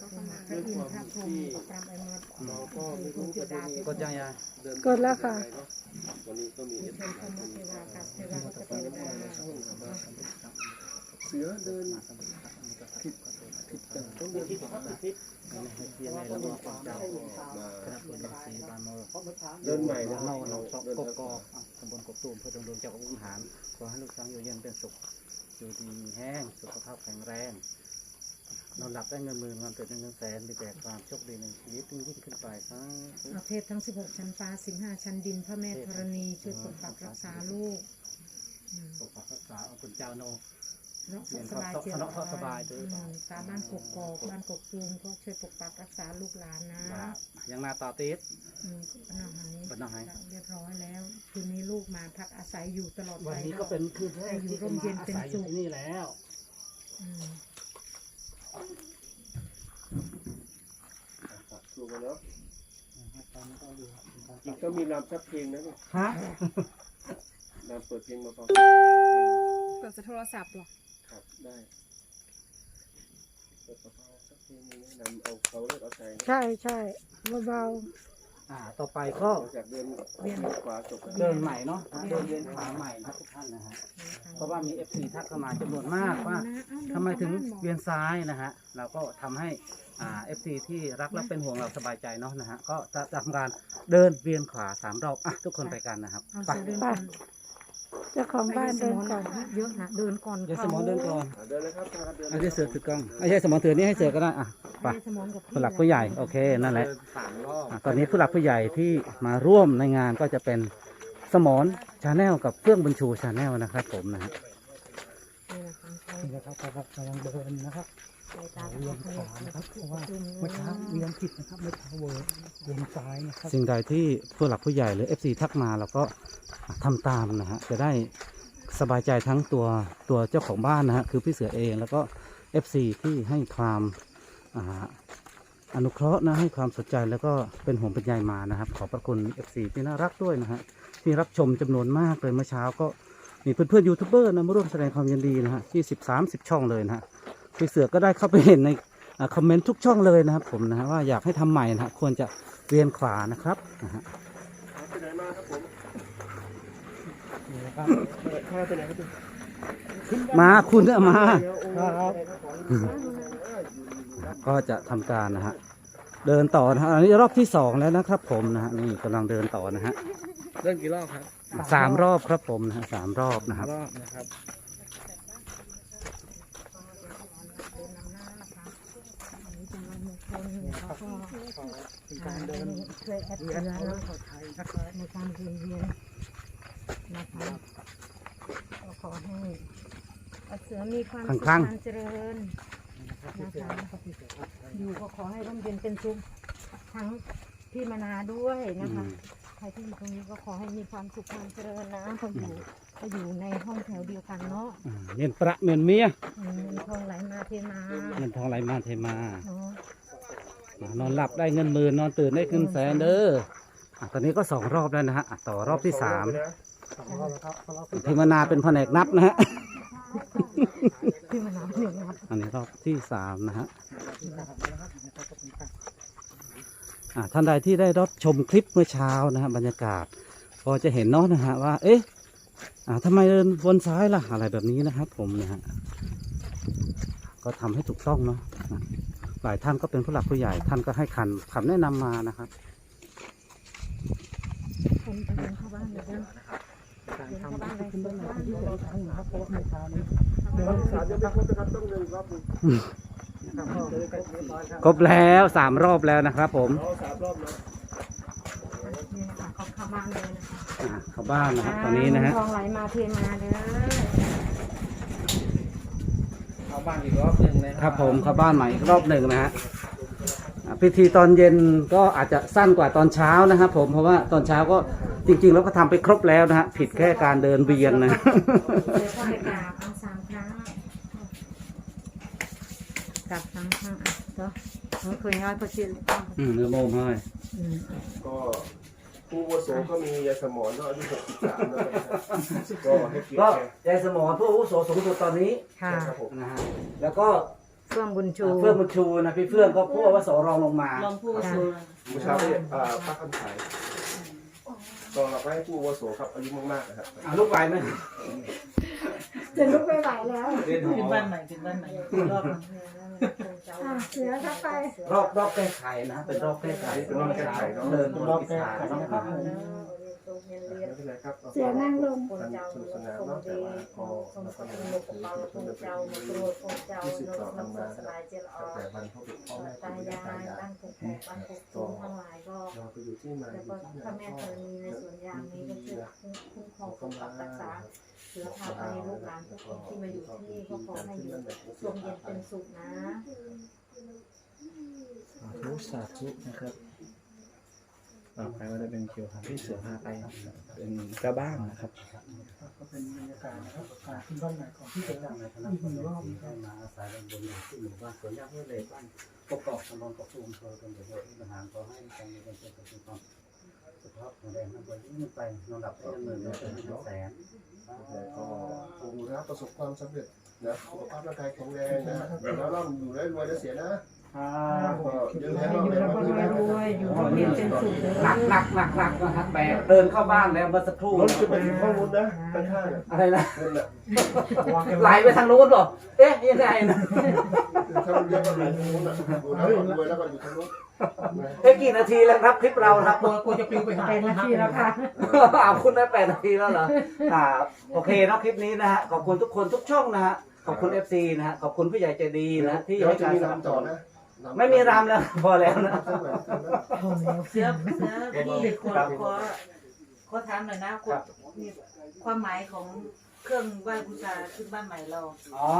พระอินทร์พระพรหมกับพระไอ้มดเราก็ไม่รู้ประเด็นนี้กดยังยายเดินกดแล้วค่ะ วันนี้ก็มีเอฟเป็นธรรมเทวากับเทวาก็เทวดาเสือเดินผิดผิดแต่ต้องเดินผิดผิดเพียงในระบบของเจ้าครับเป็นสีบานโมเดินใหม่นะเล่าเราองซอกเกอกตำบลกกตูมเพื่อดำรงเจ้าอุ้งหารขอให้ลูกช้างอยู่เย็นเป็นสุข อยู่ดีมีแห้ง สุขภาพแข็งแรง นอนหลับได้เงินหมื่นนอนตื่นได้เงินแสนมีแต่ความโชคดีในชีวิตยิ่งขึ้นไปครับเอาเทพทั้ง 16 ชั้นฟ้า 15 ชั้นดิน พระแม่ธรณีช่วยปกปักรักษาลูกอืมปกปักรักษาเอาคุณเจ้าโนเนาะสบายเจียเนาะสบายเด้ออืมตามบ้านกกอกบ้านกกตูมก็ช่วยปกปักรักษาลูกหลานนะว่ายังนาต่อติด อืมปนาหายปนาหายเรียบร้อยแล้วคืนนี้ลูกมาพักอาศัยอยู่ตลอดวันไปนี้ก็เป็นคืนแรกอยู่ร่มเย็นเป็นสุขที่นี่แล้ว อืม ถูกกันเนาะ อีกก็มีรำชักเพลงนะเนี่ยฮะรำเปิดเพลงมาฟังเปิดโทรศัพท์หรอครับได้เปิดกระเพราสักเพลงหนึงนะนำเอาเขาเลิกเอาใจนะใช่ใช่เบา อ่า ต่อไปก็หลังจากเดินขวาจบแล้วเดินใหม่เนาะเดินเวียนขาใหม่นะทุกท่านนะฮะเพราะว่ามีเอฟซีทักเข้ามาจำนวนมากว่าทำไมถึงเวียนซ้ายนะฮะเราก็ทำให้อ่าเอฟซีที่รักและเป็นห่วงเราสบายใจเนาะนะฮะก็จะทำการเดินเวียนขวาสามรอบอะทุกคนไปกันนะครับเอาไปเสือเดินก่อนๆเจ้าของบ้านเดินก่อนเยอะนะเดินก่อนเดี๋ยวสมอนเดินก่อนอะเดินเลยครับพากันเดินไม่ใช่เสือถือกล้องไม่ใช่สมอนถือนี่ให้เสือก็ได้อะ ไปให้สมอนกับพี่ผู้หลักผู้ใหญ่โอเคนั่นแหละเดินสามรอบอะตอนนี้ผู้หลักผู้ใหญ่ที่มาร่วมในงานก็จะเป็นสมอนชาแนลกับเฟื่องบุญชูชาแนลนะครับ ผมนะฮะนี่นะคะเขานี่นะครับกำลังเดินนะครับไปตามเวียนขวานะครับเพราะว่าเมื่อเช้าเวียนผิดนะครับเมื่อเช้าเวิร์เวียนซ้ายนะครับสิ่งใดที่ผู้หลักผู้ใหญ่หรือ FC ทักมาเราก็ทำตามนะฮะจะได้สบายใจทั้งตัวตัวเจ้าของบ้านนะฮะคือพี่เสือเองแล้วก็ FC ที่ให้ความ อนุเคราะห์นะให้ความสนใจแล้วก็เป็นห่วงเป็นใยมานะครับ ขอบพระคุณ FC ที่น่ารักด้วยนะฮะที่รับชมจำนวนมากเลยเมื่อเช้าก็มีเพื่อนๆยูทูบเบอร์นะมาร่วมแสดงความยินดีนะฮะที่สิบสามสิบช่องเลยนะฮะพี่เสือก็ได้เข้าไปเห็นในอคอมเมนต์ทุกช่องเลยนะครับผมนะฮะว่าอยากให้ทำใหม่นะฮะควรจะเวียนขวานะครับนะฮะไปไหนมาครับผมไปไหนครับมาคุณเนี่ยมาครับ ก็จะทำการนะฮะเดินต่อนะฮะอันนี้รอบที่สองแล้วนะครับ ผมนะฮะนี่กำลังเดินต่อนะฮะเดินกี่รอบครับสามรอบครับผมนะฮะสามรอบนะครับรอบนะครับเดินนำหน้านะคะอันนี้เป็นวันมงคลเขาก็อ่าได้ช่วยแอดเสือเนาะในการเวียนเวียนนะคะก็ขอให้แอดเสือมีความสุขความเจริญ นะคะอยู่ก็ขอให้ร่มเย็นเป็นสุขทั้งพี่มนาด้วยนะคะใครที่อยู่ตรงนี้ก็ขอให้มีความสุขความเจริญนะเขาอยู่เขาอยู่ในห้องแถวเดียวกันเนาะอ่าเมียนประเมียนเมียอืมเงินทองไหลมาเทมาเงินทองไหลมาเทมาเนาะอ่านอนหลับได้เงินหมื่นนอนตื่นได้เงินแสนเด้ออะตอนนี้ก็สองรอบแล้วนะฮะอะต่อรอบที่สามพิมนาเป็นแผนกนับนะฮะ พี่มานาวหนึ่งนะ อันนี้รอบที่สามนะฮะอ่าท่านใดที่ได้รับชมคลิปเมื่อเช้านะฮะบรรยากาศก็จะเห็นเนาะนะฮะว่า เอ๊ะอ่าทำไมเดินวนซ้ายล่ะอะไรแบบนี้นะครับ ผมนะฮะก็ทำให้ถูกต้องเนาะนะหลายท่านก็เป็นผู้หลักผู้ใหญ่ท่านก็ให้คันคำแนะนำมานะครับคนไปเดินเข้าบ้านเลยเดินเดินเข้าบ้านเลยเดินเข้าบ้านเลยเดินสามยังไม่ครบนะครับต้องเดินอีกรอบหนึง ครบแล้วสามรอบแล้วนะครับผมเอาสามรอบนะนี่นะคะเขาเข้าบ้านเลยนะคะอ่าเข้าบ้านนะครับตอนนี้นะฮะเงิทองไหลมาเทมาเด้อเข้าบ้านอีกรอบหนึงนะครับผมเข้าบ้านใหม่อีกรอบหนึ่งนะฮะอ่าพิธีตอนเย็นก็อาจจะสั้นกว่าตอนเช้านะครับผมเพราะว่าตอนเช้าก็จริง ๆ แล้วก็ทำไปครบแล้วนะฮะผิดแค่การเดินเวียนนะ เดี๋ยวก็ไปกราบเอาสามครั้ง กราบสามครั้งอะเดี๋ยวเราเคยให้พระเจ้าอืมเนื้อโมมให้อืมก็ผู้อาวุโสก็มียายสมอนเนาะอายุหกสิบสามแล้วก็ให้เกียรก็ติแกยายสมอผู้อาวุโสสูงสุดตอนนี้ค่ะครับผมนะฮะแล้วก็สฟื่องบุญชู เฟื่องบุญชูนะพี่เฟื่องก็พูดว่าสรองลงมา ลองพูดสูเมื่อเช้าเนี่ยอ่าพักคำขายก็เราก็ให้ผู้อาวุโสครับอายุมากๆนะครับอะลูกไหวไหมจะลุกไม่ไหวแล้ว เรียนหขึ้นอบ้านใหม่ขึ้นบ้านใหม่รอบหนึ่ง อะเสือเข้าไปรอบรอบแก้ไขนะเป็นรอบแก้ไขเป็นรอบแก้ไขเดินรอบแก้ไขนะครับไม่เป็นไรครับเสือนั่งลงท่านสนุกสนานเนาะแต่ว่าก็เราก็ยังถือเป็นเรื่องที่สืบต่อกันมาตั้งแต่บรรพบุรุษพ่อแม่ครูตาย่ายายตายายตั้งปกครองบ้านปกครองทั้งหลายก็เราไปอยู่ที่มาอแล้วยู่ก็ที่ไหนพระแม่ธรณีในสวนยางนี้ก็ช่วยคุ้มครองปกปักรักษา เสือพาไปลูกหลานทุกคนที่มาอยู่ที่นี่ก็ขอให้อยู่ร่มเย็นเป็นสุขนะสาธุสาธุนะครับต่อไปก็จะเป็นเกี่ยวกับที่เสือพาไปเป็นกระบ้างนะครับก็เป็นบรรยากาศนะครับการขึ้นบ้านใหม่ของที่ที่เป็นเป็นในคณะคนรอบได้มาอาศัยบนที่หมู่บ้านสวนยางเพื่อเลยบ้านกกอกตำบลกกตูมอำเภอเป็นเดือดปัญหาขอให้การเงินเป็นสุขภาพ สุขภาพแข็งแรงนะเพื่อนที่ไปนอนหลับได้เงินเดือนเป็นแสนก็คงนะประสบความสำเร็จนะสุขภาพร่างกายแข็งแรงนะแล้วร่ำอยู่ได้รวยได้เสียนะ ก็เยอะให้แยะอยู่แล้วก็รวยรวยอยู่ร่มเย็นเป็นสุขเลยหนักหนักหนักหนักนะครับแบกเดินเข้าบ้านแล้วเมื่อสักครู่รถจะไปถึงข้างบนนะข้างๆอะอะไรนะเงินอะไหลไปทางนู้นเหรอเอ๊ะยังไงนะถ้ามันเยอะก็ไหลทางนู้นอะดูแล้วก็รวยแล้วก็อยู่ทางนู้นเอ๊ะกี่นาทีแล้วครับคลิปเราครับ กลัวจะปลิวไปหาเป็นนาทีแล้วค่ะอ้าวคุณได้แปดนาทีแล้วเหรอครับโอเคเนาะคลิปนี้นะฮะขอบคุณทุกคนทุกช่องนะฮะขอบคุณ FC นะฮะขอบคุณผู้ใหญ่ใจดีนะฮะที่เดี๋ยวให้จะการมีสนับรำสต่อนุน นะ ไม่มีรำแล้ว พอแล้วนะ เสือเสือพี่ขอขอขอถามหน่อยนะคุณความหมายของเครื่องไหว้บูชาขึ้นบ้านใหม่เรา อ๋อ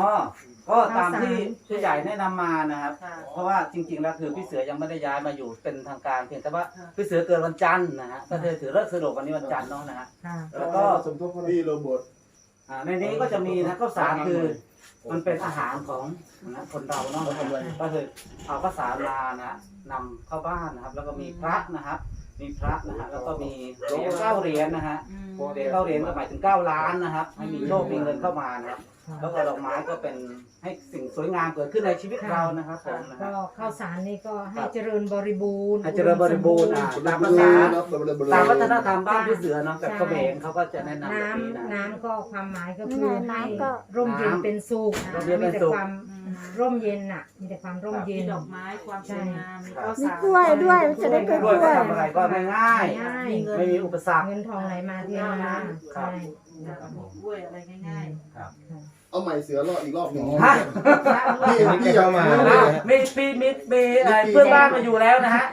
ก็ตามที่ผู้ใหญ่แนะนำมานะครับ ค่ะเพราะว่าจริงๆแล้วคือพี่เสือยังไม่ได้ย้ายมาอยู่เป็นทางการเพียงแต่ว่าพี่เสือเกิดวันจันทร์นะฮะก็เลยถือเลิกษ์สะดวกวันนี้วันจันทร์เนาะนะฮะ ค่ะ แล้วก็สมทบที่โรบอทอ่าในนี้ก็จะมีนะข้าวสารคือ มันเป็นอาหารของนะคนเราเนาะนะฮะก็คือเอาข้าวสารมานะนำเข้าบ้านนะครับ แล้วก็มีพระนะครับ มีพระนะฮะแล้วก็มีเหรียญเก้าเหรียญนะฮะอืม เหรียญเก้าเหรียญก็หมายถึงเก้าล้านนะครับ ให้มีโชคมีเงินเข้ามานะครับ แล้วก็ดอกไม้ก็เป็นให้สิ่งสวยงามเกิดขึ้นในชีวิตเรานะครับผมนะก็ฮะ ข้าวสารนี่ก็ให้เจริญบริบูรณ์ให้เจริญบริบูรณ์อะตามภาษาตามวัฒนธรรมบ้านพี่เสือเนาะแบบเขมรเขาก็จะแนะนำแบบนี้นะ น้ำน้ำก็ความหมายก็คือน้ำให้ก็ ร่มเย็นเป็นสุขร่มเย็นเป็มีนแต่สุข ความอืมร่มเย็นน่ะมีแต่ความร่มเย็มีนดอกไม้ความสวยงามมีข้าวมีสารกล้วยด้วยมันจะได้กล้วยด้วยกล้ก็วยทำอะไรก็ง่ายง่าย ๆไม่มีอุปสรรค เงินทองไหลมาเทียมาใช่มีกล้วยอะไรง่าย เอาใหม่เสือรอบอีกรอบหนึ่งฮะ พี่พี่อยากมามีปีมีมีเอ่อเพื่อนบ้านมาอยู่แล้วนะฮะ